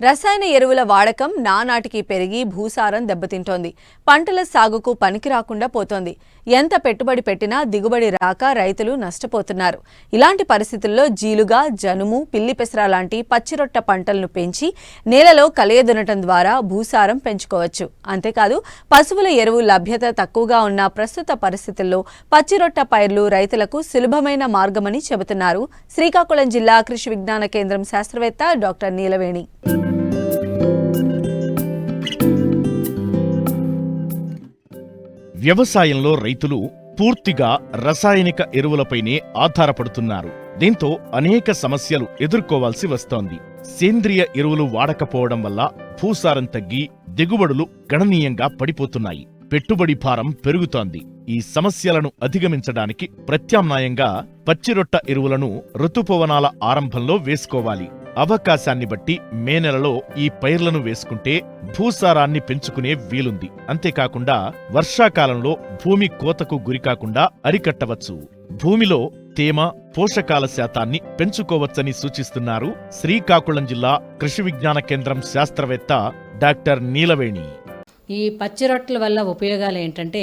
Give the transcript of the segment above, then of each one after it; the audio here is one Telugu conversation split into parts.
రసాయన ఎరువుల వాడకం నానాటికి పెరిగి భూసారం దెబ్బతింటోంది. పంటల సాగుకు పనికి రాకుండా పోతోంది. ఎంత పెట్టుబడి పెట్టినా దిగుబడి రాక రైతులు నష్టపోతున్నారు. ఇలాంటి పరిస్థితుల్లో జీలుగా జనుము పిల్లి పెసర లాంటి పచ్చిరొట్ట పంటలను పెంచి నేలలో కలియదునటం ద్వారా భూసారం పెంచుకోవచ్చు. అంతేకాదు పశువుల ఎరువు లభ్యత తక్కువగా ఉన్న ప్రస్తుత పరిస్థితుల్లో పచ్చిరొట్ట పైర్లు రైతులకు సులభమైన మార్గమని చెబుతున్నారు. శ్రీకాకుళం జిల్లా కృషి విజ్ఞాన కేంద్రం శాస్త్రవేత్త డాక్టర్ నీలవేణి. వ్యవసాయంలో రైతులు పూర్తిగా రసాయనిక ఎరువులపైనే ఆధారపడుతున్నారు. దీంతో అనేక సమస్యలు ఎదుర్కోవాల్సి వస్తోంది. సేంద్రియ ఎరువులు వాడకపోవడం వల్ల భూసారం తగ్గి దిగుబడులు గణనీయంగా పడిపోతున్నాయి. పెట్టుబడి భారం పెరుగుతోంది. ఈ సమస్యలను అధిగమించడానికి ప్రత్యామ్నాయంగా పచ్చిరొట్ట ఎరువులను ఋతుపవనాల ఆరంభంలో వేసుకోవాలి. అవకాశాన్ని బట్టి మే నెలలో ఈ పైర్లను వేసుకుంటే భూసారాన్ని పెంచుకునే వీలుంది. అంతేకాకుండా వర్షాకాలంలో భూమి కోతకు గురికాకుండా అరికట్టవచ్చు. భూమిలో తేమ పోషకాల శాతాన్ని పెంచుకోవచ్చని సూచిస్తున్నారు శ్రీకాకుళం జిల్లా కృషి విజ్ఞాన కేంద్రం శాస్త్రవేత్త డాక్టర్ నీలవేణి. ఈ పచ్చి రొట్టెల వల్ల ఉపయోగాలు ఏంటంటే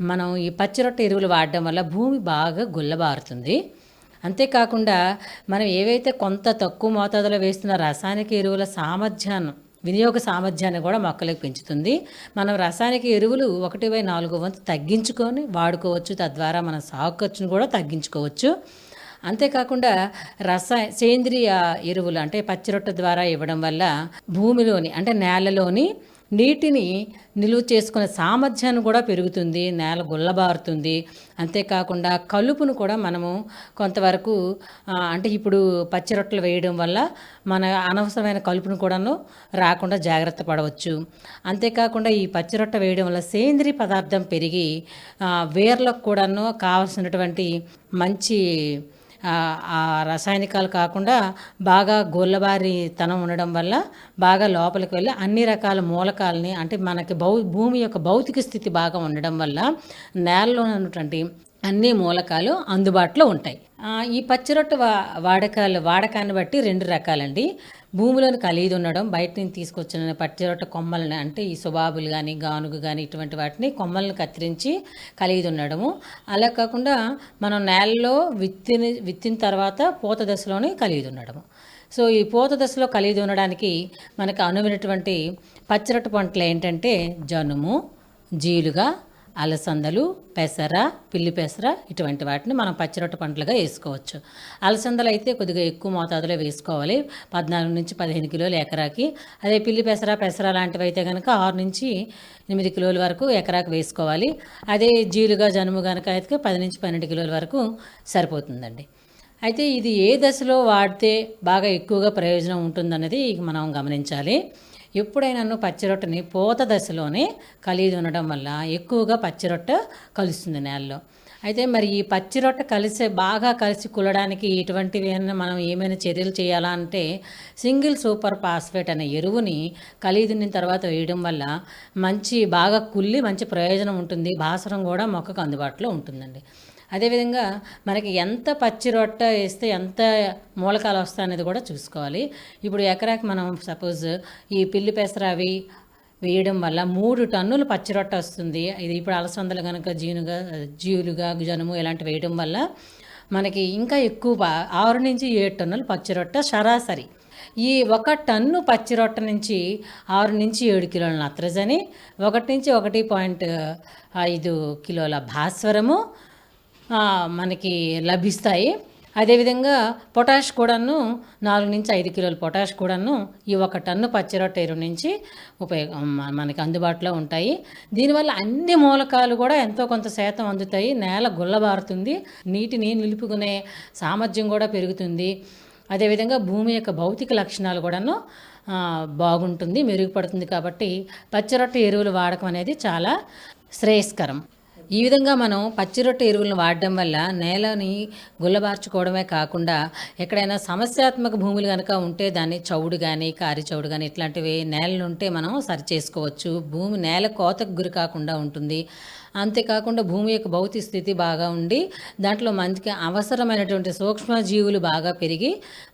మనం ఈ పచ్చి రొట్టె ఎరువులు వాడడం వల్ల భూమి బాగా గుల్లబారుతుంది. అంతేకాకుండా మనం ఏవైతే కొంత తక్కువ మోతాదులో వేస్తున్న రసాయనిక ఎరువుల సామర్థ్యాన్ని వినియోగ సామర్థ్యాన్ని కూడా మొక్కలకు పెంచుతుంది. మనం రాసాయనిక ఎరువులు ఒకటి బై నాలుగు వంతు తగ్గించుకొని వాడుకోవచ్చు. తద్వారా మన సాగు ఖర్చును కూడా తగ్గించుకోవచ్చు. అంతేకాకుండా రసాయ సేంద్రియ ఎరువులు అంటే పచ్చిరొట్ట ద్వారా ఇవ్వడం వల్ల భూమిలోని అంటే నేలలోని నీటిని నిలువ చేసుకునే సామర్థ్యాన్ని కూడా పెరుగుతుంది నేల గుల్లబారుతుంది. అంతేకాకుండా కలుపును కూడా మనము కొంతవరకు అంటే ఇప్పుడు పచ్చి రొట్టెలు వేయడం వల్ల మన అనవసరమైన కలుపును కూడాను రాకుండా జాగ్రత్త పడవచ్చు. అంతేకాకుండా ఈ పచ్చి రొట్టె వేయడం వల్ల సేంద్రియ పదార్థం పెరిగి వేర్లకు కూడాను కావలసినటువంటి మంచి ఆ రసాయనికాలు కాకుండా బాగా గొల్లబారి తనం ఉండడం వల్ల బాగా లోపలికి వెళ్ళి అన్ని రకాల మూలకాలని అంటే మనకి భౌ భూమి యొక్క భౌతిక స్థితి బాగా ఉండడం వల్ల నేలలో ఉన్నటువంటి అన్ని మూలకాలు అందుబాటులో ఉంటాయి. ఈ పచ్చిరొట్ట వా వాడకాలు వాడకాన్ని బట్టి రెండు రకాలండి. భూమిలోని ఖలీదు ఉండడం బయట నుంచి తీసుకొచ్చిన పచ్చిరొట్ట కొమ్మలని అంటే ఈ సుబాబులు కానీ గానుగు కానీ ఇటువంటి వాటిని కొమ్మలను కత్తిరించి కలిగి ఉండడము. అలా కాకుండా మనం నేలలో విత్తిన విత్తిన తర్వాత పూత దశలోనే ఖలీదు ఉండడము. సో ఈ పూత దశలో ఖలీదు ఉండడానికి మనకు అనువైనటువంటి పచ్చిరొట్ట పంటలు ఏంటంటే జనుము జీలుగా అలసందలు పెసర పిల్లి పెసర ఇటువంటి వాటిని మనం పచ్చిరొట్ట పంటలుగా వేసుకోవచ్చు. అలసందలు అయితే కొద్దిగా ఎక్కువ మోతాదులో వేసుకోవాలి. పద్నాలుగు నుంచి పదిహేను కిలోలు ఎకరాకి. అదే పిల్లి పెసర పెసర లాంటివి అయితే కనుక ఆరు నుంచి ఎనిమిది కిలోల వరకు ఎకరాకి వేసుకోవాలి. అదే జీలుగా జనుము కనుక అయితే పది నుంచి పన్నెండు కిలోల వరకు సరిపోతుందండి. అయితే ఇది ఏ దశలో వాడితే బాగా ఎక్కువగా ప్రయోజనం ఉంటుందన్నది మనం గమనించాలి. ఎప్పుడైనా పచ్చిరొట్టని పూత దశలోనే కలిగి ఉండడం వల్ల ఎక్కువగా పచ్చిరొట్ట కలుస్తుంది నేలలో. అయితే మరి ఈ పచ్చిరొట్ట కలిసే బాగా కలిసి కులడానికి ఇటువంటివి అయినా మనం ఏమైనా చర్యలు చేయాలా అంటే సింగిల్ సూపర్ ఫాస్ఫేట్ అనే ఎరువుని కలిగి తర్వాత వేయడం వల్ల మంచి బాగా కుల్లి మంచి ప్రయోజనం ఉంటుంది. భాసరం కూడా మొక్కకు అందుబాటులో ఉంటుందండి. అదేవిధంగా మనకి ఎంత పచ్చి రొట్ట వేస్తే ఎంత మూలకాలు వస్తాయి అనేది కూడా చూసుకోవాలి. ఇప్పుడు ఎకరాకి మనం సపోజ్ ఈ పిల్లి పెసర అవి వేయడం వల్ల మూడు టన్నులు పచ్చి రొట్ట వస్తుంది. ఇది ఇప్పుడు అలసందలు కనుక జీనుగా జీవులుగా జనుము ఇలాంటివి వేయడం వల్ల మనకి ఇంకా ఎక్కువ ఆరు నుంచి ఏడు టన్నులు పచ్చి రొట్ట సరాసరి. ఈ ఒక టన్ను పచ్చి రొట్ట నుంచి ఆరు నుంచి ఏడు కిలోల నత్రజని ఒకటి నుంచి ఒకటి పాయింట్ ఐదు కిలోల భాస్వరము మనకి లభిస్తాయి. అదేవిధంగా పొటాష్ కూడాను నాలుగు నుంచి ఐదు కిలోల పొటాష్ కూడాను ఈ ఒక టన్ను పచ్చిరొట్ట ఎరువు నుంచి ఉపయోగం మనకి అందుబాటులో ఉంటాయి. దీనివల్ల అన్ని మూలకాలు కూడా ఎంతో కొంత శాతం అందుతాయి. నేల గుల్లబారుతుంది. నీటిని నిలుపుకునే సామర్థ్యం కూడా పెరుగుతుంది. అదేవిధంగా భూమి యొక్క భౌతిక లక్షణాలు కూడాను బాగుంటుంది మెరుగుపడుతుంది కాబట్టి పచ్చిరొట్ట ఎరువులు వాడకం అనేది చాలా శ్రేయస్కరం. ఈ విధంగా మనం పచ్చిరొట్ట ఎరువులను వాడడం వల్ల నేలని గుల్లబార్చుకోవడమే కాకుండా ఎక్కడైనా సమస్యాత్మక భూములు కనుక ఉంటే దాన్ని చౌడు కానీ కారి చౌడు కానీ ఇట్లాంటివి నేలలు ఉంటే మనం సరి చేసుకోవచ్చు భూమి నేల కోతకు గురి కాకుండా ఉంటుంది. అంతేకాకుండా భూమి యొక్క భౌతిక స్థితి బాగా ఉండి దాంట్లో మనకి అవసరమైనటువంటి సూక్ష్మజీవులు బాగా పెరిగి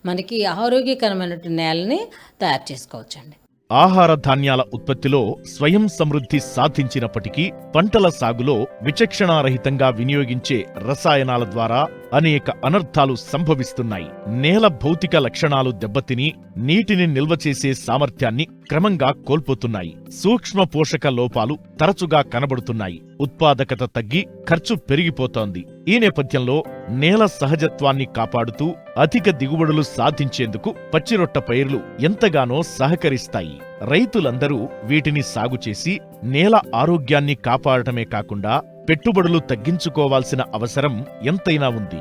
మనకి ఆరోగ్యకరమైనటువంటి నేలని తయారు చేసుకోవచ్చండి. ఆహార ధాన్యాల ఉత్పత్తిలో స్వయం సమృద్ధి సాధించినప్పటికీ పంటల సాగులో విచక్షణారహితంగా వినియోగించే రసాయనాల ద్వారా అనేక అనర్థాలు సంభవిస్తున్నాయి. నేల భౌతిక లక్షణాలు దెబ్బతిని నీటిని నిల్వ చేసే సామర్థ్యాన్ని క్రమంగా కోల్పోతున్నాయి. సూక్ష్మ పోషక లోపాలు తరచుగా కనబడుతున్నాయి. ఉత్పాదకత తగ్గి ఖర్చు పెరిగిపోతోంది. ఈ నేపథ్యంలో నేల సహజత్వాన్ని కాపాడుతూ అధిక దిగుబడులు సాధించేందుకు పచ్చిరొట్ట పైర్లు ఎంతగానో సహకరిస్తాయి. రైతులందరూ వీటిని సాగు చేసి నేల ఆరోగ్యాన్ని కాపాడటమే కాకుండా పెట్టుబడులు తగ్గించుకోవాల్సిన అవసరం ఎంతైనా ఉంది.